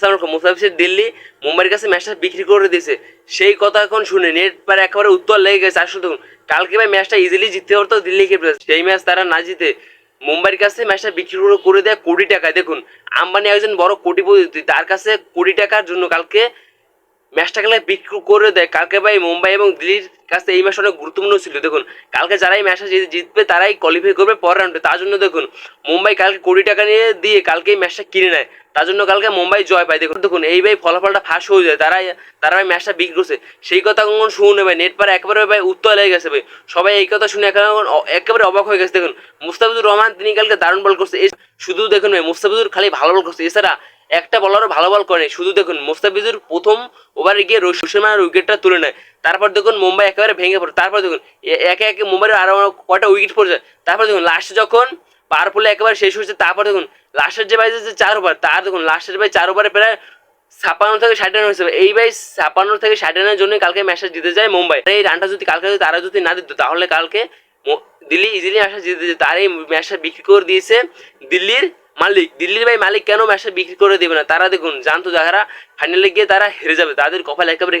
আসসালাম আলাইকুম। মুস্তাফিজের দিল্লি, মুম্বাইয়ের কাছে ম্যাচটা বিক্রি করে দিয়েছে। সেই কথা এখন শুনে নেট পারে একেবারে উত্তর লেগে গেছে। আসলে দেখুন কালকে ভাই ম্যাচটা ইজিলি জিততে পারতো দিল্লি ক্যাপিটালস সেই ম্যাচ তারা না জিতে মুম্বাইয়ের কাছে ম্যাচটা বিক্রি করে দেয় কোটি টাকায়। দেখুন, আম্বানি একজন বড় কোটিপতি, তার কাছে কোটি টাকার জন্য কালকে ম্যাচটা খেলে বিক্রি করে দেয়। কালকে ভাই মুম্বাই এবং দিল্লির কাছে এই ম্যাচটা অনেক গুরুত্বপূর্ণ ছিল। দেখুন, কালকে যারাই ম্যাচটা জিত- জিতবে, তারাই কোয়ালিফাই করবে পরের রাউন্ডে তার জন্য দেখুন, মুম্বাই কালকে কোটি টাকা নিয়ে দিয়ে কালকে এই ম্যাচটা কিনে নেয়। তার জন্য কালকে মুম্বাই জয় পায়। দেখুন দেখুন, এই ভাই ফলাফলটা ফাঁস হয়ে যায়। তারাই তারা ভাই ম্যাচটা বিক্রি করছে। সেই কথা কখন শুনে ভাই নেট পারে একেবারে ভাই উত্তর লেগে গেছে ভাই। সবাই এই কথা শুনে একেবারে অবাক হয়ে গেছে। দেখুন, মুস্তাফিজুর রহমান তিনি কালকে দারুণ বল করছে। শুধু দেখুন ভাই, মুস্তাফিজুর খালি ভালো বল করছে। এছাড়া একটা বলারও ভালো বল করে শুধু দেখুন, মুস্তাফিজুর প্রথম ওভারে গিয়ে রশিমার উইকেটটা তুলে নেয়। তারপর দেখুন, মুম্বাই একেবারে ভেঙে পড়ে। তারপর দেখুন একে একে মুম্বাইয়ের আরও কয়টা উইকেট পড়ে যায় তারপর দেখুন লাস্টে যখন পড়লে একেবারে শেষ হয়েছে, তারপর দেখুন লাস্টের যে বাইজে যে চার ওভার তার দেখুন লাস্টের বাই চার ওভারে প্রায় ছাপান্ন থেকে ষাট রান হয়েছে। এই বাই ছাপান্ন থেকে ষাট রানের জন্য কালকে ম্যাচটা জিতে যায় মুম্বাই। এই রানটা যদি কালকে তারা যদি না দিত, তাহলে কালকে দিল্লি ইজিলি ম্যাচটা জিতে যেত। তার এই ম্যাচটা বিক্রি করে দিয়েছে দিল্লির মালিক, দিল্লির ভাই মালিক কেন ম্যাচটা বিক্রি করে দেবে না তারা দেখুন, জানতো যারা ফাইনালে গিয়ে তারা হেরে যাবে, তাদের কপাল একেবারে।